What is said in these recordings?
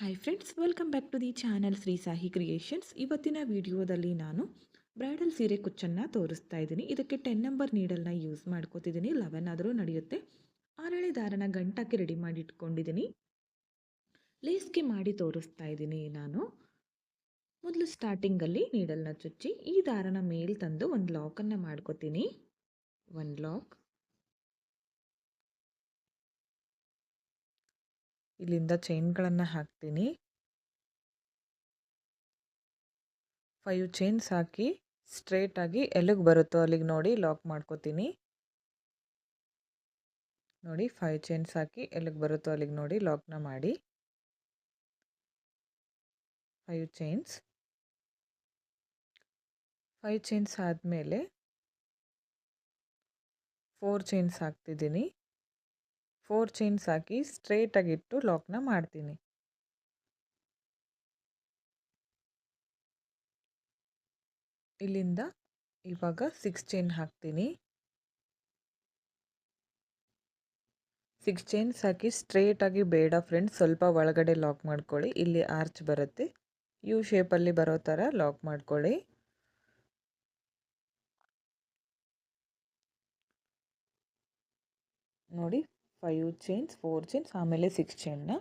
Hi friends welcome back to the channel Shri Sahi creations ಇವತ್ತಿನ ವಿಡಿಯೋದಲ್ಲಿ ನಾನು bridal ಸೀರೆ ಕುಚ್ಚನ್ನು ತೋರಿಸ್ತಾ ಇದ್ದೀನಿ. ಇದಕ್ಕೆ ಟೆನ್ ನಂಬರ್ ನೀಡಲ್ನ ಯೂಸ್ ಮಾಡ್ಕೋತಿದ್ದೀನಿ. ಲೆವೆನ್ ಆದರೂ ನಡೆಯುತ್ತೆ. ಆರಳೆ ದಾರನ ಗಂಟಕ್ಕೆ ರೆಡಿ ಮಾಡಿ ಇಟ್ಕೊಂಡಿದ್ದೀನಿ ಲೇಸ್ಗೆ ಮಾಡಿ ತೋರಿಸ್ತಾ ಇದ್ದೀನಿ ನಾನು. ಮೊದಲು ಸ್ಟಾರ್ಟಿಂಗಲ್ಲಿ ನೀಡಲ್ನ ಚುಚ್ಚಿ ಈ ದಾರನ ಮೇಲೆ ತಂದು ಒಂದು ಲಾಕನ್ನು ಮಾಡ್ಕೋತೀನಿ. ಒಂದು ಲಾಕ್ ಇಲ್ಲಿಂದ ಚೈನ್ಗಳನ್ನು ಹಾಕ್ತೀನಿ. ಫೈವ್ ಚೈನ್ಸ್ ಹಾಕಿ ಸ್ಟ್ರೇಟಾಗಿ ಎಲ್ಲಿಗೆ ಬರುತ್ತೋ ಅಲ್ಲಿಗೆ ನೋಡಿ ಲಾಕ್ ಮಾಡ್ಕೋತೀನಿ. ನೋಡಿ ಫೈವ್ ಚೈನ್ಸ್ ಹಾಕಿ ಎಲ್ಲಿಗೆ ಬರುತ್ತೋ ಅಲ್ಲಿಗೆ ನೋಡಿ ಲಾಕ್ನ ಮಾಡಿ. Five chains. ಫೈವ್ ಚೈನ್ಸ್ ಆದಮೇಲೆ ಫೋರ್ ಚೈನ್ಸ್ ಹಾಕ್ತಿದ್ದೀನಿ. ಫೋರ್ ಚೈನ್ಸ್ ಹಾಕಿ ಸ್ಟ್ರೇಟಾಗಿಟ್ಟು ಲಾಕ್ನ ಮಾಡ್ತೀನಿ. ಇಲ್ಲಿಂದ ಇವಾಗ ಸಿಕ್ಸ್ ಚೈನ್ ಹಾಕ್ತೀನಿ. ಸಿಕ್ಸ್ ಚೈನ್ಸ್ ಹಾಕಿ ಸ್ಟ್ರೇಟಾಗಿ ಬೇಡ ಫ್ರೆಂಡ್ಸ್, ಸ್ವಲ್ಪ ಒಳಗಡೆ ಲಾಕ್ ಮಾಡ್ಕೊಳ್ಳಿ, ಇಲ್ಲಿ ಆರ್ಚ್ ಬರುತ್ತೆ. ಯು ಶೇಪಲ್ಲಿ ಬರೋ ಥರ ಲಾಕ್ ಮಾಡ್ಕೊಳ್ಳಿ. ನೋಡಿ ಫೈವ್ ಚೈನ್ಸ್ ಫೋರ್ ಚೈನ್ಸ್ ಆಮೇಲೆ ಸಿಕ್ಸ್ ಚೈನ್ನ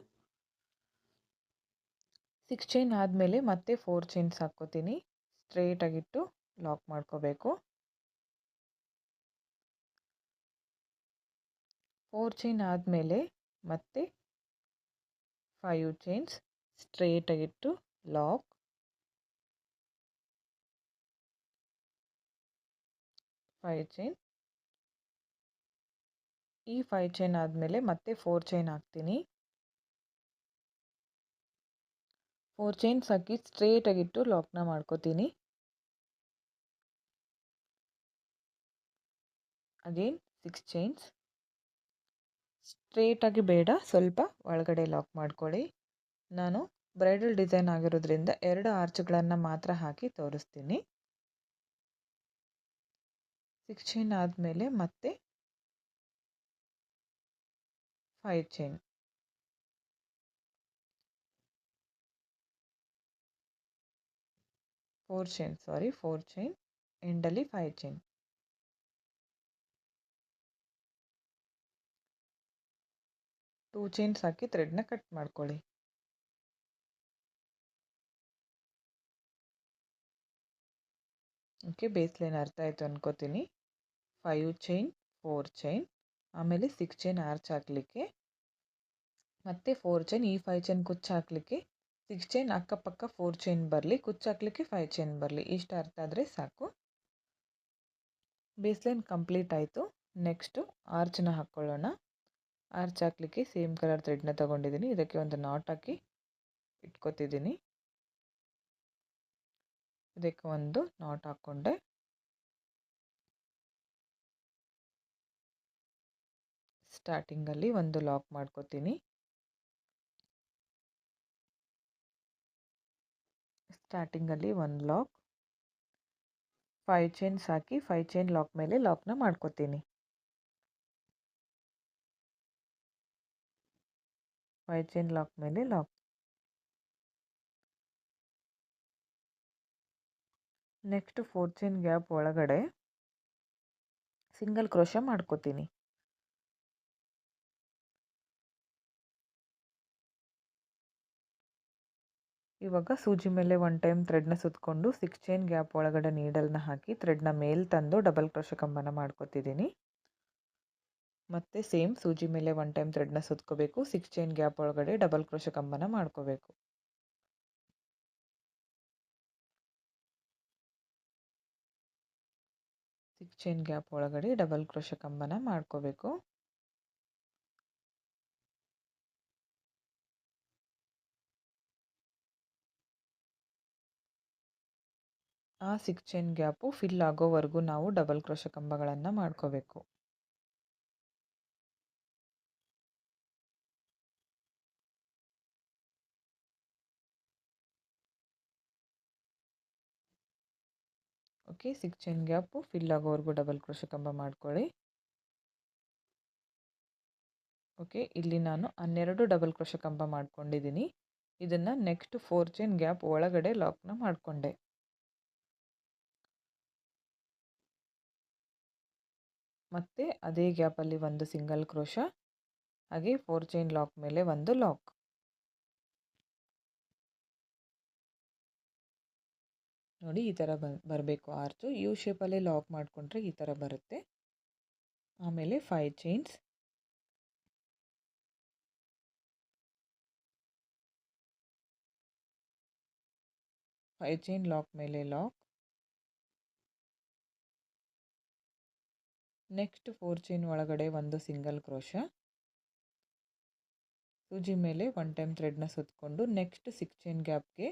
ಸಿಕ್ಸ್ ಚೈನ್ ಆದಮೇಲೆ ಮತ್ತೆ ಫೋರ್ ಚೈನ್ಸ್ ಹಾಕ್ಕೋತೀನಿ. ಸ್ಟ್ರೇಟಾಗಿಟ್ಟು ಲಾಕ್ ಮಾಡ್ಕೋಬೇಕು. ಫೋರ್ ಚೈನ್ ಆದಮೇಲೆ ಮತ್ತೆ ಫೈವ್ ಚೈನ್ಸ್ ಸ್ಟ್ರೇಟಾಗಿಟ್ಟು ಲಾಕ್ ಫೈವ್ ಚೈನ್ ಈ ಫೈವ್ ಚೈನ್ ಆದಮೇಲೆ ಮತ್ತೆ ಫೋರ್ ಚೈನ್ ಹಾಕ್ತೀನಿ. ಫೋರ್ ಚೈನ್ಸ್ ಹಾಕಿ ಸ್ಟ್ರೇಟಾಗಿಟ್ಟು ಲಾಕ್ನ ಮಾಡ್ಕೋತೀನಿ. ಅಗೇನ್ ಸಿಕ್ಸ್ ಚೈನ್ಸ್ ಸ್ಟ್ರೇಟಾಗಿ ಬೇಡ, ಸ್ವಲ್ಪ ಒಳಗಡೆ ಲಾಕ್ ಮಾಡ್ಕೊಳ್ಳಿ. ನಾನು ಬ್ರೈಡಲ್ ಡಿಸೈನ್ ಆಗಿರೋದ್ರಿಂದ ಎರಡು ಆರ್ಚ್ಗಳನ್ನು ಮಾತ್ರ ಹಾಕಿ ತೋರಿಸ್ತೀನಿ. ಸಿಕ್ಸ್ ಚೈನ್ ಆದಮೇಲೆ ಮತ್ತೆ five chain four chain sorry four chain ಎಂಡಲ್ಲಿ five chain two chains ಹಾಕಿ ಥ್ರೆಡ್ನ ಕಟ್ ಮಾಡ್ಕೊಳ್ಳಿ ಓಕೆ ಬೇಸ್ ಲೈನ್ ಅರ್ಥ ಆಯಿತು ಅನ್ಕೋತೀನಿ ಫೈವ್ ಚೈನ್ ಫೋರ್ ಚೈನ್ ಆಮೇಲೆ ಸಿಕ್ಸ್ ಚೈನ್ ಆರ್ಚ್ ಹಾಕಲಿಕ್ಕೆ ಮತ್ತು ಫೋರ್ ಚೈನ್ ಈ ಫೈವ್ ಚೈನ್ ಕುಚ್ಚು ಹಾಕಲಿಕ್ಕೆ ಸಿಕ್ಸ್ ಚೈನ್ ಅಕ್ಕಪಕ್ಕ ಫೋರ್ ಚೈನ್ ಬರಲಿ, ಕುಚ್ಚು ಹಾಕಲಿಕ್ಕೆ ಫೈವ್ ಚೈನ್ ಬರಲಿ. ಇಷ್ಟು ಅರ್ಥ ಆದರೆ ಸಾಕು. ಬೇಸ್ಲೈನ್ ಕಂಪ್ಲೀಟ್ ಆಯಿತು. ನೆಕ್ಸ್ಟು ಆರ್ಚನ್ನ ಹಾಕ್ಕೊಳ್ಳೋಣ ಆರ್ಚ್ ಹಾಕಲಿಕ್ಕೆ ಸೇಮ್ ಕಲರ್ ಥ್ರೆಡ್ನ ತೊಗೊಂಡಿದ್ದೀನಿ ಇದಕ್ಕೆ ಒಂದು ನಾಟ್ ಹಾಕಿ ಇಟ್ಕೊತಿದ್ದೀನಿ ಇದಕ್ಕೆ ಒಂದು ನಾಟ್ ಹಾಕ್ಕೊಂಡೆ ಸ್ಟಾರ್ಟಿಂಗಲ್ಲಿ ಒಂದು ಲಾಕ್ ಮಾಡ್ಕೋತೀನಿ. ಸ್ಟಾರ್ಟಿಂಗಲ್ಲಿ ಒಂದು ಲಾಕ್ ಫೈವ್ ಚೈನ್ಸ್ ಹಾಕಿ ಫೈವ್ ಚೈನ್ ಲಾಕ್ ಮೇಲೆ ಲಾಕ್ನ ಮಾಡ್ಕೋತೀನಿ. ಫೈವ್ ಚೈನ್ ಲಾಕ್ ಮೇಲೆ lock next four chain gap ಒಳಗಡೆ ಸಿಂಗಲ್ ಕ್ರೋಶ ಮಾಡ್ಕೋತೀನಿ. ಇವಾಗ ಸೂಜಿ ಮೇಲೆ ಒನ್ ಟೈಮ್ ಥ್ರೆಡ್ನ ಸುತ್ತಕೊಂಡು ಸಿಕ್ಸ್ ಚೈನ್ ಗ್ಯಾಪ್ ಒಳಗಡೆ ನೀಡಲ್ನ ಹಾಕಿ ಥ್ರೆಡ್ನ ಮೇಲೆ ತಂದು ಡಬಲ್ ಕ್ರೋಶ ಕಂಬನ ಮಾಡ್ಕೋತಿದ್ದೀನಿ. ಮತ್ತು ಸೇಮ್ ಸೂಜಿ ಮೇಲೆ ಒನ್ ಟೈಮ್ ಥ್ರೆಡ್ನ ಸುತ್ಕೋಬೇಕು ಸಿಕ್ಸ್ ಚೈನ್ ಗ್ಯಾಪ್ ಒಳಗಡೆ ಡಬಲ್ ಕ್ರೋಶ ಕಂಬನ ಮಾಡ್ಕೋಬೇಕು. ಸಿಕ್ಸ್ ಚೈನ್ ಗ್ಯಾಪ್ ಒಳಗಡೆ ಡಬಲ್ ಕ್ರೋಶ ಕಂಬನ ಮಾಡ್ಕೋಬೇಕು. ಆ ಸಿಕ್ಸ್ ಚೈನ್ ಗ್ಯಾಪು ಫಿಲ್ ಆಗೋವರೆಗೂ ನಾವು ಡಬಲ್ ಕ್ರೋಶ ಕಂಬಗಳನ್ನು ಮಾಡ್ಕೋಬೇಕು. Okay six chain gap fill ಆಗೋವರೆಗೂ ಡಬಲ್ ಕ್ರೋಶ ಕಂಬ ಮಾಡ್ಕೊಳ್ಳಿ. ಓಕೆ, ಇಲ್ಲಿ ನಾನು ಹನ್ನೆರಡು ಡಬಲ್ ಕ್ರೋಶ ಕಂಬ ಮಾಡ್ಕೊಂಡಿದ್ದೀನಿ. ಇದನ್ನು ನೆಕ್ಸ್ಟ್ ಫೋರ್ ಚೈನ್ ಗ್ಯಾಪ್ ಒಳಗಡೆ ಲಾಕ್ನ ಮಾಡಿಕೊಂಡೆ. ಮತ್ತು ಅದೇ ಗ್ಯಾಪಲ್ಲಿ ಒಂದು ಸಿಂಗಲ್ ಕ್ರೋಶ, ಹಾಗೆ ಫೋರ್ ಚೈನ್ ಲಾಕ್ ಮೇಲೆ ಒಂದು ಲಾಕ್. ನೋಡಿ ಈ ಥರ ಬರಬೇಕು ಆರ್ಚು. ಯು ಶೇಪಲ್ಲೇ ಲಾಕ್ ಮಾಡಿಕೊಂಡ್ರೆ ಈ ಥರ ಬರುತ್ತೆ. ಆಮೇಲೆ five chains. Five chain lock ಮೇಲೆ ಲಾಕ್. ನೆಕ್ಸ್ಟ್ ಫೋರ್ ಚೈನ್ ಒಳಗಡೆ ಒಂದು ಸಿಂಗಲ್ ಕ್ರೋಶ. ಸೂಜಿ ಮೇಲೆ ಒನ್ ಟೈಮ್ ಥ್ರೆಡ್ನ ಸುತ್ತಕೊಂಡು ನೆಕ್ಸ್ಟ್ ಸಿಕ್ಸ್ ಚೈನ್ ಗ್ಯಾಪ್ಗೆ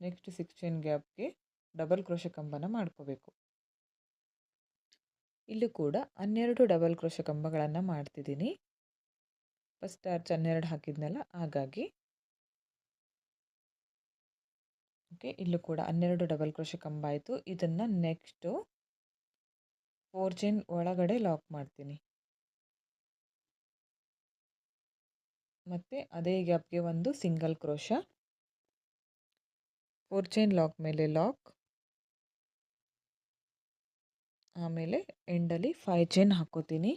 ನೆಕ್ಸ್ಟ್ ಸಿಕ್ಸ್ ಚೈನ್ ಗ್ಯಾಪ್ಗೆ ಡಬಲ್ ಕ್ರೋಶ ಕಂಬನ ಮಾಡ್ಕೋಬೇಕು. ಇಲ್ಲೂ ಕೂಡ ಹನ್ನೆರಡು ಡಬಲ್ ಕ್ರೋಶ ಕಂಬಗಳನ್ನು ಮಾಡ್ತಿದ್ದೀನಿ. ಫಸ್ಟ್ ಆರ್ಚ್ ಹನ್ನೆರಡು ಹಾಕಿದ್ನಲ್ಲ, ಹಾಗಾಗಿ ಓಕೆ, ಇಲ್ಲೂ ಕೂಡ ಹನ್ನೆರಡು ಡಬಲ್ ಕ್ರೋಶ ಕಂಬ ಆಯಿತು. ಇದನ್ನು ನೆಕ್ಸ್ಟು ಫೋರ್ ಚೈನ್ ಒಳಗಡೆ ಲಾಕ್ ಮಾಡ್ತೀನಿ. ಮತ್ತು ಅದೇ ಗ್ಯಾಪ್ಗೆ ಒಂದು single crochet. Four chain lock ಮೇಲೆ ಲಾಕ್. ಆಮೇಲೆ ಎಂಡಲ್ಲಿ ಫೈ ಚೈನ್ ಹಾಕೋತೀನಿ.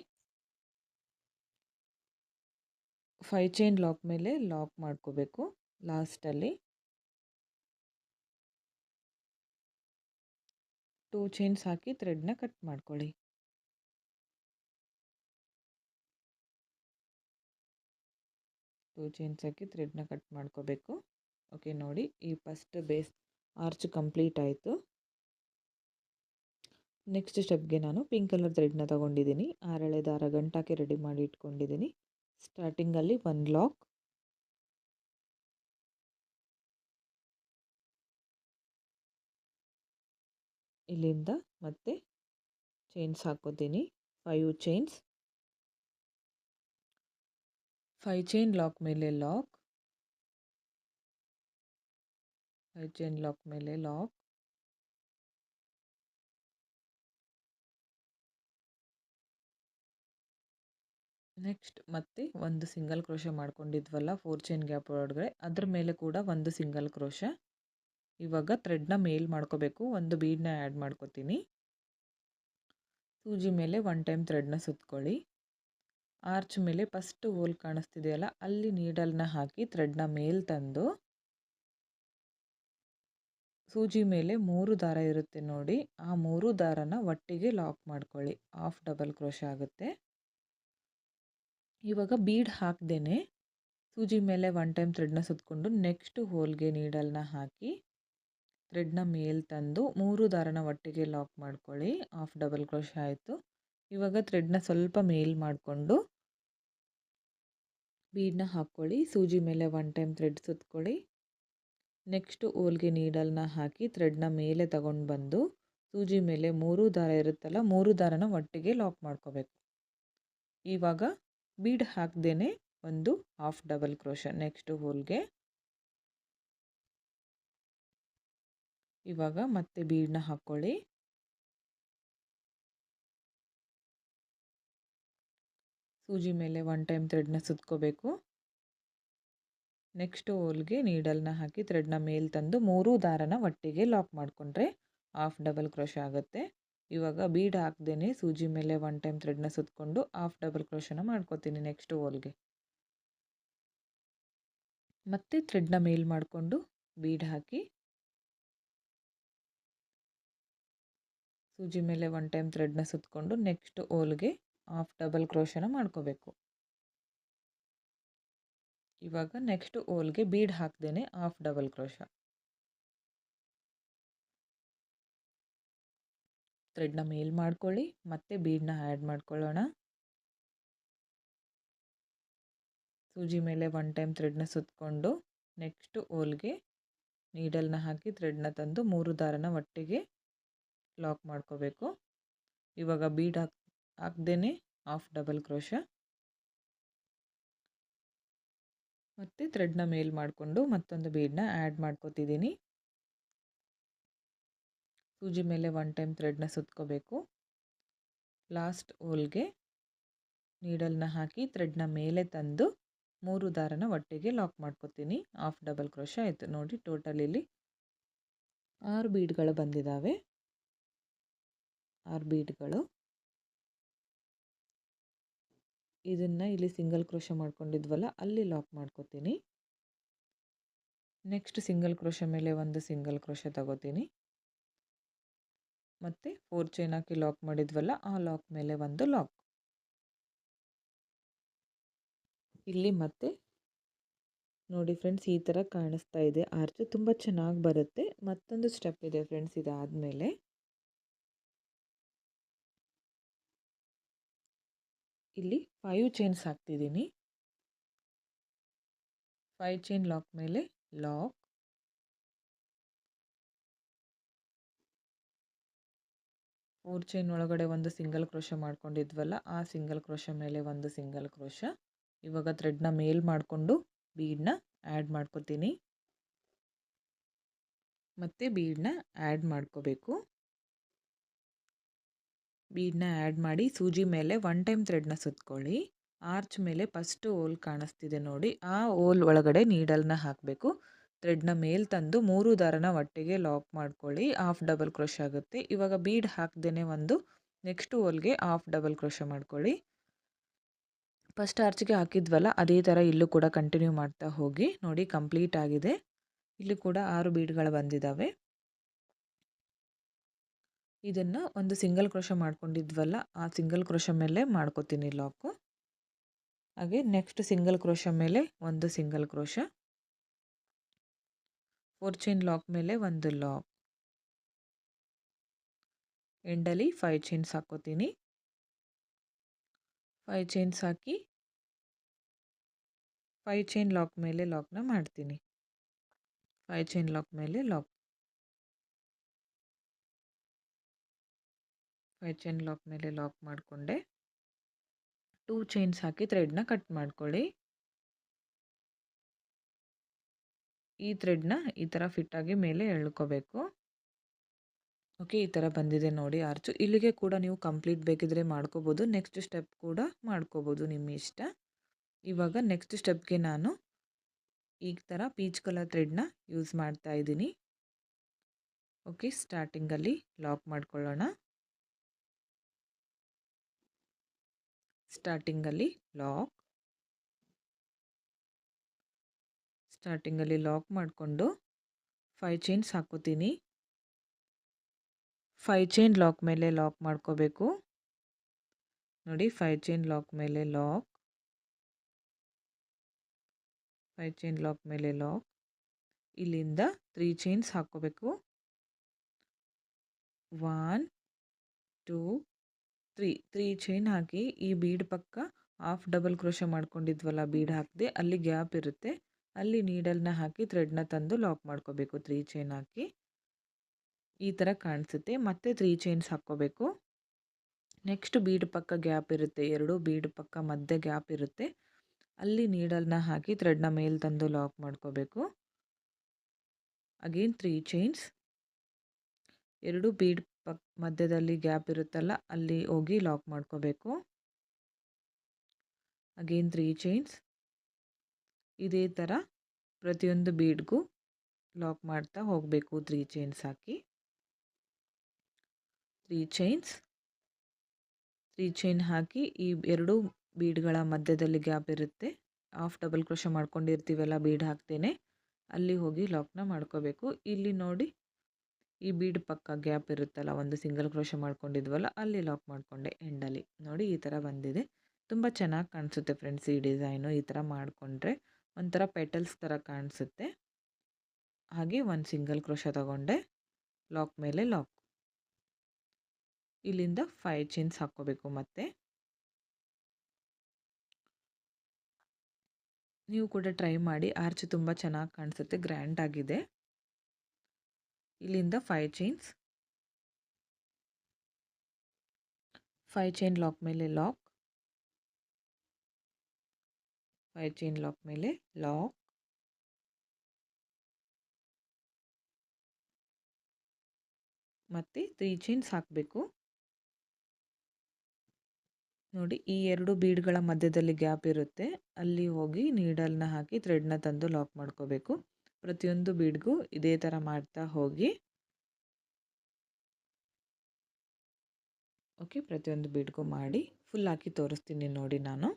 ಫೈ ಚೈನ್ ಲಾಕ್ ಮೇಲೆ ಲಾಕ್ ಮಾಡ್ಕೋಬೇಕು ಲಾಸ್ಟಲ್ಲಿ. ಟೂ ಚೈನ್ಸ್ ಹಾಕಿ ಥ್ರೆಡ್ನ ಕಟ್ ಮಾಡ್ಕೊಳ್ಳಿ. ಟೂ ಚೈನ್ಸ್ ಹಾಕಿ ಥ್ರೆಡ್ನ ಕಟ್ ಮಾಡ್ಕೋಬೇಕು. ಓಕೆ, ನೋಡಿ ಈ ಫಸ್ಟ್ ಬೇಸ್ ಆರ್ಚ್ ಕಂಪ್ಲೀಟ್ ಆಯಿತು. ನೆಕ್ಸ್ಟ್ ಸ್ಟೆಪ್ಗೆ ನಾನು ಪಿಂಕ್ ಕಲರ್ ಥ್ರೆಡ್ನ ತೊಗೊಂಡಿದ್ದೀನಿ. ಆರಳೆ ದಾರ ಗಂಟಾಕಿ ರೆಡಿ ಮಾಡಿ ಇಟ್ಕೊಂಡಿದ್ದೀನಿ. ಸ್ಟಾರ್ಟಿಂಗಲ್ಲಿ ಒನ್ ಲಾಕ್ ಇಲ್ಲಿಂದ ಮತ್ತೆ ಚೈನ್ಸ್ ಹಾಕೋತೀನಿ. Five chains five chain lock ಮೇಲೆ ಲಾಕ್ ಫೈವ್ ಚೈನ್ ಲಾಕ್ ಮೇಲೆ ಲಾಕ್ ನೆಕ್ಸ್ಟ್ ಮತ್ತೆ ಒಂದು ಸಿಂಗಲ್ ಕ್ರೋಶ ಮಾಡ್ಕೊಂಡಿದ್ವಲ್ಲ ಫೋರ್ ಚೈನ್ ಗ್ಯಾಪ್ ಒಳಗಡೆ. ಅದ್ರ ಮೇಲೆ ಕೂಡ ಒಂದು ಸಿಂಗಲ್ ಕ್ರೋಶ ಇವಾಗ ಥ್ರೆಡ್ನ ಮೇಲ್ ಮಾಡ್ಕೋಬೇಕು. ಒಂದು ಬೀಡನ್ನ ಆ್ಯಡ್ ಮಾಡ್ಕೋತೀನಿ. ಸೂಜಿ ಮೇಲೆ ಒನ್ ಟೈಮ್ ಥ್ರೆಡ್ನ ಸುತ್ಕೊಳ್ಳಿ. ಆರ್ಚ್ ಮೇಲೆ ಫಸ್ಟ್ ಹೋಲ್ ಕಾಣಿಸ್ತಿದೆಯಲ್ಲ, ಅಲ್ಲಿ ನೀಡಲ್ನ ಹಾಕಿ ಥ್ರೆಡ್ನ ಮೇಲ್ ತಂದು. ಸೂಜಿ ಮೇಲೆ ಮೂರು ದಾರ ಇರುತ್ತೆ ನೋಡಿ, ಆ ಮೂರು ದಾರನ ಒಟ್ಟಿಗೆ ಲಾಕ್ ಮಾಡ್ಕೊಳ್ಳಿ. ಆಫ್ ಡಬಲ್ ಕ್ರೋಶ ಆಗುತ್ತೆ. ಇವಾಗ ಬೀಡ್ ಹಾಕ್ದೇನೆ, ಸೂಜಿ ಮೇಲೆ ಒನ್ ಟೈಮ್ ಥ್ರೆಡ್ನ ಸುತ್ತಕೊಂಡು ನೆಕ್ಸ್ಟ್ ಹೋಲ್ಗೆ ನೀಡಲ್ನ ಹಾಕಿ. ಥ್ರೆಡ್ನ ಮೇಲೆ ತಂದು ಮೂರು ದಾರನ ಒಟ್ಟಿಗೆ ಲಾಕ್ ಮಾಡ್ಕೊಳ್ಳಿ. ಆಫ್ ಡಬಲ್ ಕ್ರೋಶ ಆಯಿತು. ಇವಾಗ ಥ್ರೆಡ್ನ ಸ್ವಲ್ಪ ಮೇಲ್ ಮಾಡಿಕೊಂಡು ಬೀಡನ್ನ ಹಾಕ್ಕೊಳ್ಳಿ. ಸೂಜಿ ಮೇಲೆ ಒನ್ ಟೈಮ್ ಥ್ರೆಡ್ ಸುತ್ಕೊಳ್ಳಿ. ನೆಕ್ಸ್ಟು ಓಲ್ಗೆ ನೀಡಲ್ನ ಹಾಕಿ ಥ್ರೆಡ್ನ ಮೇಲೆ ತಗೊಂಡು ಬಂದು ಸೂಜಿ ಮೇಲೆ ಮೂರು ದಾರ ಇರುತ್ತಲ್ಲ, ಮೂರು ದಾರನ ಒಟ್ಟಿಗೆ ಲಾಕ್ ಮಾಡ್ಕೋಬೇಕು. ಇವಾಗ ಬೀಡ್ ಹಾಕ್ದೇ ಒಂದು ಹಾಫ್ ಡಬಲ್ ಕ್ರೋಶ ನೆಕ್ಸ್ಟು ಹೋಲ್ಗೆ. ಇವಾಗ ಮತ್ತೆ ಬೀಡನ್ನ ಹಾಕ್ಕೊಳ್ಳಿ ಸೂಜಿ ಮೇಲೆ ಒನ್ ಟೈಮ್ ಥ್ರೆಡ್ನ ಸುತ್ಕೋಬೇಕು. ನೆಕ್ಸ್ಟ್ ಹೋಲ್ಗೆ ನೀಡಲ್ನ ಹಾಕಿ ಥ್ರೆಡ್ನ ಮೇಲ್ ತಂದು ಮೂರೂ ದಾರನ ಒಟ್ಟಿಗೆ ಲಾಕ್ ಮಾಡಿಕೊಂಡ್ರೆ ಹಾಫ್ ಡಬಲ್ ಕ್ರೋಶ ಆಗುತ್ತೆ. ಇವಾಗ ಬೀಡ್ ಹಾಕ್ದೇ ಸೂಜಿ ಮೇಲೆ ಒನ್ ಟೈಮ್ ಥ್ರೆಡ್ನ ಸುತ್ಕೊಂಡು ಹಾಫ್ ಡಬಲ್ ಕ್ರೋಶನ ಮಾಡ್ಕೋತೀನಿ ನೆಕ್ಸ್ಟ್ ಹೋಲ್ಗೆ. ಮತ್ತೆ ಥ್ರೆಡ್ನ ಮೇಲ್ ಮಾಡಿಕೊಂಡು ಬೀಡ್ ಹಾಕಿ ಸೂಜಿ ಮೇಲೆ ಒನ್ ಟೈಮ್ ಥ್ರೆಡ್ನ ಸುತ್ತಕೊಂಡು ನೆಕ್ಸ್ಟ್ ಓಲ್ಗೆ ಹಾಫ್ ಡಬಲ್ ಕ್ರೋಶನ ಮಾಡ್ಕೋಬೇಕು. ಇವಾಗ ನೆಕ್ಸ್ಟ್ ಓಲ್ಗೆ ಬೀಡ್ ಹಾಕ್ದೇನೆ ಹಾಫ್ ಡಬಲ್ ಕ್ರೋಶ ಥ್ರೆಡ್ನ ಮೇಲ್ ಮಾಡ್ಕೊಳ್ಳಿ, ಮತ್ತೆ ಬೀಡನ್ನ ಆ್ಯಡ್ ಮಾಡ್ಕೊಳ್ಳೋಣ. ಸೂಜಿ ಮೇಲೆ ಒನ್ ಟೈಮ್ ಥ್ರೆಡ್ನ ಸುತ್ತಕೊಂಡು ನೆಕ್ಸ್ಟ್ ಓಲ್ಗೆ ನೀಡಲ್ನ ಹಾಕಿ ಥ್ರೆಡ್ನ ತಂದು ಮೂರು ದಾರನ ಒಟ್ಟಿಗೆ ಲಾಕ್ ಮಾಡ್ಕೋಬೇಕು. ಇವಾಗ ಬೀಡ್ ಹಾಕ್ ಹಾಕ್ದೇ ಹಾಫ್ ಡಬಲ್ ಕ್ರೋಶ. ಮತ್ತು ಥ್ರೆಡ್ನ ಮೇಲ್ ಮಾಡಿಕೊಂಡು ಮತ್ತೊಂದು ಬೀಡನ್ನ ಆ್ಯಡ್ ಮಾಡ್ಕೋತಿದ್ದೀನಿ. ಸೂಜಿ ಮೇಲೆ ಒನ್ ಟೈಮ್ ಥ್ರೆಡ್ನ ಸುತ್ಕೋಬೇಕು. ಲಾಸ್ಟ್ ಓಲ್ಗೆ ನೀಡಲ್ನ ಹಾಕಿ ಥ್ರೆಡ್ನ ಮೇಲೆ ತಂದು ಮೂರು ದಾರನ ಒಟ್ಟಿಗೆ ಲಾಕ್ ಮಾಡ್ಕೊತೀನಿ. ಹಾಫ್ ಡಬಲ್ ಕ್ರೋಶ ಆಯಿತು. ನೋಡಿ ಟೋಟಲ್ ಇಲ್ಲಿ ಆರು ಬೀಡ್ಗಳು ಬಂದಿದ್ದಾವೆ ಆರು ಬೀಡ್ಗಳು ಇದನ್ನು ಇಲ್ಲಿ ಸಿಂಗಲ್ ಕ್ರೋಶ ಮಾಡ್ಕೊಂಡಿದ್ವಲ್ಲ, ಅಲ್ಲಿ ಲಾಕ್ ಮಾಡ್ಕೊತೀನಿ. ನೆಕ್ಸ್ಟ್ ಸಿಂಗಲ್ ಕ್ರೋಶ ಮೇಲೆ ಒಂದು ಸಿಂಗಲ್ ಕ್ರೋಶ ತಗೋತೀನಿ. ಮತ್ತು ಫೋರ್ ಚೈನ್ ಹಾಕಿ ಲಾಕ್ ಮಾಡಿದ್ವಲ್ಲ, ಆ ಲಾಕ್ ಮೇಲೆ ಒಂದು ಲಾಕ್. ಇಲ್ಲಿ ಮತ್ತೆ ನೋಡಿ ಫ್ರೆಂಡ್ಸ್, ಈ ಥರ ಕಾಣಿಸ್ತಾ ಇದೆ. ಆರ್ಚು ತುಂಬ ಚೆನ್ನಾಗಿ ಬರುತ್ತೆ. ಮತ್ತೊಂದು ಸ್ಟೆಪ್ ಇದೆ ಫ್ರೆಂಡ್ಸ್, ಇದಾದಮೇಲೆ. ಇಲ್ಲಿ ಫೈವ್ ಚೈನ್ಸ್ ಹಾಕ್ತಿದ್ದೀನಿ. ಫೈವ್ ಚೈನ್ ಲಾಕ್ ಮೇಲೆ ಲಾಕ್ ಫೋರ್ ಚೈನ್ ಒಳಗಡೆ ಒಂದು ಸಿಂಗಲ್ ಕ್ರೋಶ ಮಾಡ್ಕೊಂಡಿದ್ವಲ್ಲ, ಆ ಸಿಂಗಲ್ ಕ್ರೋಶ ಮೇಲೆ ಒಂದು ಸಿಂಗಲ್ ಕ್ರೋಶ ಇವಾಗ ಥ್ರೆಡ್ನ ಮೇಲ್ ಮಾಡಿಕೊಂಡು ಬೀಡನ್ನ ಆ್ಯಡ್ ಮಾಡ್ಕೋತೀನಿ. ಮತ್ತು ಬೀಡನ್ನ ಆ್ಯಡ್ ಮಾಡ್ಕೋಬೇಕು. ಬೀಡನ್ನ ಆ್ಯಡ್ ಮಾಡಿ ಸೂಜಿ ಮೇಲೆ ಒನ್ ಟೈಮ್ ಥ್ರೆಡ್ನ ಸುತ್ಕೊಳ್ಳಿ. ಆರ್ಚ್ ಮೇಲೆ ಫಸ್ಟ್ ಓಲ್ ಕಾಣಿಸ್ತಿದೆ ನೋಡಿ. ಆ ಓಲ್ ಒಳಗಡೆ ನೀಡಲ್ನ ಹಾಕಬೇಕು. ಥ್ರೆಡ್ನ ಮೇಲೆ ತಂದು ಮೂರು ದಾರನ ಒಟ್ಟಿಗೆ ಲಾಕ್ ಮಾಡ್ಕೊಳ್ಳಿ. ಹಾಫ್ ಡಬಲ್ ಕ್ರೋಶ ಆಗುತ್ತೆ. ಇವಾಗ ಬೀಡ್ ಹಾಕ್ದೇ ಒಂದು. ನೆಕ್ಸ್ಟ್ ಓಲ್ಗೆ ಹಾಫ್ ಡಬಲ್ ಕ್ರೋಶ ಮಾಡ್ಕೊಳ್ಳಿ. ಫಸ್ಟ್ ಆರ್ಚ್ಗೆ ಹಾಕಿದ್ವಲ್ಲ, ಅದೇ ಥರ ಇಲ್ಲೂ ಕೂಡ ಕಂಟಿನ್ಯೂ ಮಾಡ್ತಾ ಹೋಗಿ ನೋಡಿ ಕಂಪ್ಲೀಟ್ ಆಗಿದೆ. ಇಲ್ಲಿ ಕೂಡ ಆರು ಬೀಡ್ಗಳು ಬಂದಿದ್ದಾವೆ. ಇದನ್ನು ಒಂದು ಸಿಂಗಲ್ ಕ್ರೋಶ ಮಾಡ್ಕೊಂಡಿದ್ವಲ್ಲ, ಆ ಸಿಂಗಲ್ ಕ್ರೋಶ ಮೇಲೆ ಮಾಡ್ಕೋತೀನಿ ಲಾಕು. ಹಾಗೆ ನೆಕ್ಸ್ಟ್ ಸಿಂಗಲ್ ಕ್ರೋಶ ಮೇಲೆ ಒಂದು single crochet. Four chain lock ಮೇಲೆ ಒಂದು ಲಾಕ್. ಎಂಡಲ್ಲಿ ಫೈವ್ ಚೈನ್ಸ್ ಹಾಕೋತೀನಿ. ಫೈವ್ ಚೈನ್ಸ್ ಹಾಕಿ ಫೈವ್ ಚೈನ್ ಲಾಕ್ ಮೇಲೆ ಲಾಕ್ನ ಮಾಡ್ತೀನಿ. ಫೈವ್ ಚೈನ್ ಲಾಕ್ ಮೇಲೆ ಲಾಕ್. ಚೈನ್ ಲಾಕ್ ಮೇಲೆ ಲಾಕ್ ಮಾಡಿಕೊಂಡೆ. ಟೂ ಚೈನ್ಸ್ ಹಾಕಿ ಥ್ರೆಡ್ನ ಕಟ್ ಮಾಡ್ಕೊಳ್ಳಿ. ಈ ಥ್ರೆಡ್ನ ಈ ಥರ ಫಿಟ್ಟಾಗಿ ಮೇಲೆ ಎಳ್ಕೋಬೇಕು. ಓಕೆ ಈ ಥರ ಬಂದಿದೆ ನೋಡಿ ಆರ್ಚು ಇಲ್ಲಿಗೆ ಕೂಡ ನೀವು ಕಂಪ್ಲೀಟ್ ಬೇಕಿದ್ರೆ ಮಾಡ್ಕೋಬೋದು. ನೆಕ್ಸ್ಟ್ ಸ್ಟೆಪ್ ಕೂಡ ಮಾಡ್ಕೋಬೋದು ನಿಮ್ಮ ಇಷ್ಟ. ಇವಾಗ ನೆಕ್ಸ್ಟ್ ಸ್ಟೆಪ್ಗೆ ನಾನು ಈ ಥರ ಪೀಚ್ ಕಲರ್ ಥ್ರೆಡ್ನ ಯೂಸ್ ಮಾಡ್ತಾ ಇದ್ದೀನಿ. ಓಕೆ ಸ್ಟಾರ್ಟಿಂಗಲ್ಲಿ ಲಾಕ್ ಮಾಡ್ಕೊಳ್ಳೋಣ. ಸ್ಟಾರ್ಟಿಂಗಲ್ಲಿ ಲಾಕ್ ಸ್ಟಾರ್ಟಿಂಗಲ್ಲಿ ಲಾಕ್ ಮಾಡಿಕೊಂಡು ಫೈವ್ ಚೈನ್ಸ್ ಹಾಕೋತೀನಿ. ಫೈವ್ ಚೈನ್ ಲಾಕ್ ಮೇಲೆ ಲಾಕ್ ಮಾಡ್ಕೋಬೇಕು. ನೋಡಿ ಫೈವ್ ಚೈನ್ ಲಾಕ್ ಮೇಲೆ ಲಾಕ್ ಫೈವ್ ಚೈನ್ ಲಾಕ್ ಮೇಲೆ ಲಾಕ್ ಇಲ್ಲಿಂದ ತ್ರೀ ಚೈನ್ಸ್ ಹಾಕೋಬೇಕು. One two three three chain ಹಾಕಿ ಈ ಬೀಡ್ ಪಕ್ಕ ಹಾಫ್ ಡಬಲ್ ಕ್ರೋಶ ಮಾಡ್ಕೊಂಡಿದ್ವಲ್ಲ ಬೀಡ್ ಹಾಕಿದೆ, ಅಲ್ಲಿ ಗ್ಯಾಪ್ ಇರುತ್ತೆ. ಅಲ್ಲಿ ನೀಡಲ್ನ ಹಾಕಿ ಥ್ರೆಡ್ನ ತಂದು ಲಾಕ್ ಮಾಡ್ಕೋಬೇಕು, ತ್ರೀ ಚೈನ್ ಹಾಕಿ. ಈ ಥರ ಕಾಣಿಸುತ್ತೆ. ಮತ್ತೆ ತ್ರೀ ಚೈನ್ಸ್ ಹಾಕ್ಕೋಬೇಕು. ನೆಕ್ಸ್ಟ್ ಬೀಡ್ ಪಕ್ಕ ಗ್ಯಾಪ್ ಇರುತ್ತೆ. ಎರಡು ಬೀಡ್ ಪಕ್ಕ ಮಧ್ಯೆ ಗ್ಯಾಪ್ ಇರುತ್ತೆ. ಅಲ್ಲಿ ನೀಡಲ್ನ ಹಾಕಿ ಥ್ರೆಡ್ನ ಮೇಲೆ ತಂದು ಲಾಕ್ ಮಾಡ್ಕೋಬೇಕು. ಅಗೇನ್ ತ್ರೀ ಚೈನ್ಸ್ ಎರಡು ಬೀಡ್ ಪಕ್, ಮಧ್ಯದಲ್ಲಿ ಗ್ಯಾಪ್ ಇರುತ್ತಲ್ಲ, ಅಲ್ಲಿ ಹೋಗಿ ಲಾಕ್ ಮಾಡ್ಕೋಬೇಕು. ಅಗೇನ್ ತ್ರೀ ಚೈನ್ಸ್ ಇದೇ ಥರ ಪ್ರತಿಯೊಂದು ಬೀಡ್ಗೂ ಲಾಕ್ ಮಾಡ್ತಾ ಹೋಗಬೇಕು ತ್ರೀ ಚೈನ್ಸ್ ಹಾಕಿ. ತ್ರೀ ಚೈನ್ಸ್ ತ್ರೀ ಚೈನ್ ಹಾಕಿ, ಈ ಎರಡು ಬೀಡ್ಗಳ ಮಧ್ಯದಲ್ಲಿ ಗ್ಯಾಪ್ ಇರುತ್ತೆ. ಆಫ್ ಡಬಲ್ ಕ್ರೋಶ ಮಾಡ್ಕೊಂಡಿರ್ತೀವಲ್ಲ ಬೀಡ್ ಹಾಕ್ತೇನೆ. ಅಲ್ಲಿ ಹೋಗಿ ಲಾಕ್ನ ಮಾಡ್ಕೋಬೇಕು. ಇಲ್ಲಿ ನೋಡಿ ಈ ಬೀಡ್ ಪಕ್ಕ ಗ್ಯಾಪ್ ಇರುತ್ತಲ್ಲ, ಒಂದು ಸಿಂಗಲ್ ಕ್ರೋಶ ಮಾಡ್ಕೊಂಡಿದ್ವಲ್ಲ, ಅಲ್ಲಿ ಲಾಕ್ ಮಾಡಿಕೊಂಡೆ ಎಂಡಲ್ಲಿ. ನೋಡಿ, ಈ ಥರ ಬಂದಿದೆ. ತುಂಬ ಚೆನ್ನಾಗಿ ಕಾಣಿಸುತ್ತೆ ಫ್ರೆಂಡ್ಸ್, ಈ ಡಿಸೈನು. ಈ ಥರ ಮಾಡಿಕೊಂಡ್ರೆ ಒಂಥರ ಪೆಟಲ್ಸ್ ಥರ ಕಾಣಿಸುತ್ತೆ. ಹಾಗೆ ಒಂದು ಸಿಂಗಲ್ ಕ್ರೋಶ ತಗೊಂಡೆ, ಲಾಕ್ ಮೇಲೆ ಲಾಕ್. ಇಲ್ಲಿಂದ ಫೈವ್ ಚೈನ್ಸ್ ಹಾಕ್ಕೋಬೇಕು ಮತ್ತೆ. ನೀವು ಕೂಡ ಟ್ರೈ ಮಾಡಿ. ಆರ್ಚ್ ತುಂಬ ಚೆನ್ನಾಗಿ ಕಾಣಿಸುತ್ತೆ, ಗ್ರ್ಯಾಂಡ್ ಆಗಿದೆ. ಇಲ್ಲಿಂದ five chains five chain lock ಮೇಲೆ ಲಾಕ್ ಫೈವ್ ಚೈನ್ ಲಾಕ್ ಮೇಲೆ ಲಾಕ್ ಮತ್ತೆ ತ್ರೀ ಚೈನ್ಸ್ ಹಾಕಬೇಕು. ನೋಡಿ, ಈ ಎರಡು ಬೀಡ್ಗಳ ಮಧ್ಯದಲ್ಲಿ ಗ್ಯಾಪ್ ಇರುತ್ತೆ. ಅಲ್ಲಿ ಹೋಗಿ ನೀಡಲ್ನ ಹಾಕಿ ಥ್ರೆಡ್ನ ತಂದು ಲಾಕ್ ಮಾಡ್ಕೋಬೇಕು. ಪ್ರತಿಯೊಂದು ಬೀಡ್ಗೂ ಇದೇ ಥರ ಮಾಡ್ತಾ ಹೋಗಿ ಓಕೆ, ಪ್ರತಿಯೊಂದು ಬೀಡ್ಗೂ ಮಾಡಿ ಫುಲ್ ಹಾಕಿ ತೋರಿಸ್ತೀನಿ ನೋಡಿ ನಾನು.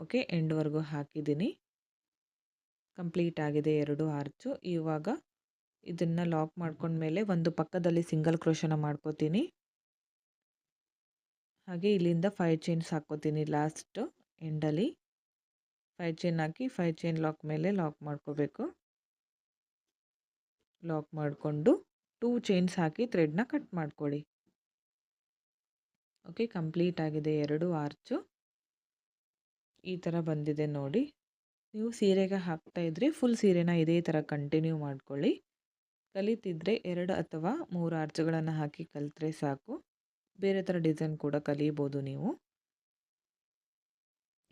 ಓಕೆ, ಎಂಡ್ವರೆಗೂ ಹಾಕಿದ್ದೀನಿ. ಕಂಪ್ಲೀಟ್ ಆಗಿದೆ ಎರಡು ಆರ್ಚು. ಇವಾಗ ಇದನ್ನು ಲಾಕ್ ಮಾಡ್ಕೊಂಡ್ಮೇಲೆ ಒಂದು ಪಕ್ಕದಲ್ಲಿ ಸಿಂಗಲ್ ಕ್ರೋಶನ ಮಾಡ್ಕೋತೀನಿ. ಹಾಗೆ ಇಲ್ಲಿಂದ ಫೈವ್ ಚೈನ್ಸ್ ಹಾಕ್ಕೋತೀನಿ ಲಾಸ್ಟು ಎಂಡಲ್ಲಿ. ಫೈವ್ ಚೈನ್ ಹಾಕಿ ಫೈವ್ ಚೈನ್ ಲಾಕ್ ಮೇಲೆ ಲಾಕ್ ಮಾಡ್ಕೋಬೇಕು. ಲಾಕ್ ಮಾಡಿಕೊಂಡು ಟೂ ಚೈನ್ಸ್ ಹಾಕಿ ಥ್ರೆಡ್ನ ಕಟ್ ಮಾಡ್ಕೊಳ್ಳಿ. ಓಕೆ ಕಂಪ್ಲೀಟ್ ಆಗಿದೆ ಎರಡು ಆರ್ಚು ಈ ಥರ ಬಂದಿದೆ ನೋಡಿ. ನೀವು ಸೀರೆಗೆ ಹಾಕ್ತಾ ಇದ್ರೆ ಫುಲ್ ಸೀರೆನ ಇದೇ ಥರ ಕಂಟಿನ್ಯೂ ಮಾಡ್ಕೊಳ್ಳಿ. ಕಲಿತಿದ್ರೆ ಎರಡು ಅಥವಾ ಮೂರು ಆರ್ಚುಗಳನ್ನು ಹಾಕಿ ಕಲಿತ್ರೆ ಸಾಕು. ಬೇರೆ ಥರ ಡಿಸೈನ್ ಕೂಡ ಕಲಿಬೋದು ನೀವು.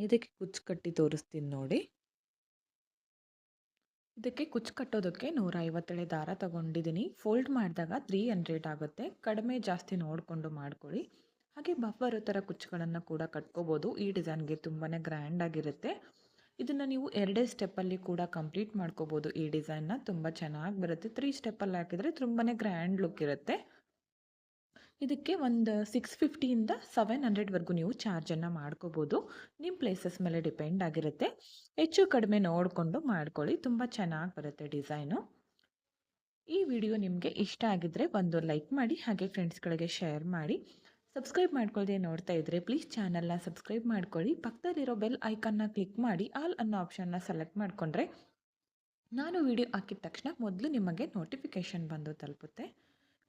ಇದಕ್ಕೆ ಕುಚ್ಚು ಕಟ್ಟಿ ತೋರಿಸ್ತೀನಿ ನೋಡಿ. ಇದಕ್ಕೆ ಕುಚ್ಚು ಕಟ್ಟೋದಕ್ಕೆ ನೂರ ಐವತ್ತೇಳೆ ದಾರ ತಗೊಂಡಿದ್ದೀನಿ. ಫೋಲ್ಡ್ ಮಾಡಿದಾಗ ತ್ರೀ ಹಂಡ್ರೆಡ್ ಆಗುತ್ತೆ. ಕಡಿಮೆ ಜಾಸ್ತಿ ನೋಡಿಕೊಂಡು ಮಾಡ್ಕೊಳ್ಳಿ. ಹಾಗೆ ಬಫರ್ ಥರ ಕುಚ್ಚುಗಳನ್ನು ಕೂಡ ಕಟ್ಕೋಬೋದು. ಈ ಡಿಸೈನ್ಗೆ ತುಂಬಾ ಗ್ರ್ಯಾಂಡ್ ಆಗಿರುತ್ತೆ. ಇದನ್ನು ನೀವು ಎರಡೇ ಸ್ಟೆಪ್ಪಲ್ಲಿ ಕೂಡ ಕಂಪ್ಲೀಟ್ ಮಾಡ್ಕೋಬೋದು ಈ ಡಿಸೈನ್ನ. ತುಂಬ ಚೆನ್ನಾಗಿ ಬರುತ್ತೆ. ತ್ರೀ ಸ್ಟೆಪ್ಪಲ್ಲಿ ಹಾಕಿದರೆ ತುಂಬಾ ಗ್ರ್ಯಾಂಡ್ ಲುಕ್ ಇರುತ್ತೆ. ಇದಕ್ಕೆ ಒಂದು ಸಿಕ್ಸ್ ಫಿಫ್ಟಿಯಿಂದ ಸೆವೆನ್ ಹಂಡ್ರೆಡ್ವರೆಗೂ ನೀವು ಚಾರ್ಜನ್ನು ಮಾಡ್ಕೋಬೋದು. ನಿಮ್ಮ ಪ್ಲೇಸಸ್ ಮೇಲೆ ಡಿಪೆಂಡ್ ಆಗಿರುತ್ತೆ. ಹೆಚ್ಚು ಕಡಿಮೆ ನೋಡಿಕೊಂಡು ಮಾಡ್ಕೊಳ್ಳಿ. ತುಂಬ ಚೆನ್ನಾಗಿ ಬರುತ್ತೆ ಡಿಸೈನು ಈ ವಿಡಿಯೋ ನಿಮಗೆ ಇಷ್ಟ ಆಗಿದ್ದರೆ ಒಂದು ಲೈಕ್ ಮಾಡಿ, ಹಾಗೆ ಫ್ರೆಂಡ್ಸ್ಗಳಿಗೆ ಶೇರ್ ಮಾಡಿ. ಸಬ್ಸ್ಕ್ರೈಬ್ ಮಾಡ್ಕೊಳ್ಳದೆ ನೋಡ್ತಾ ಇದ್ದರೆ ಪ್ಲೀಸ್ ಚಾನಲ್ನ ಸಬ್ಸ್ಕ್ರೈಬ್ ಮಾಡ್ಕೊಳ್ಳಿ. ಪಕ್ಕದಲ್ಲಿರೋ ಬೆಲ್ ಐಕನ್ನ ಕ್ಲಿಕ್ ಮಾಡಿ ಆಲ್ ಅನ್ನೋ ಆಪ್ಷನ್ನ ಸೆಲೆಕ್ಟ್ ಮಾಡಿಕೊಂಡ್ರೆ ನಾನು ವಿಡಿಯೋ ಹಾಕಿದ ತಕ್ಷಣ ಮೊದಲು ನಿಮಗೆ ನೋಟಿಫಿಕೇಷನ್ ಬಂದು ತಲುಪುತ್ತೆ.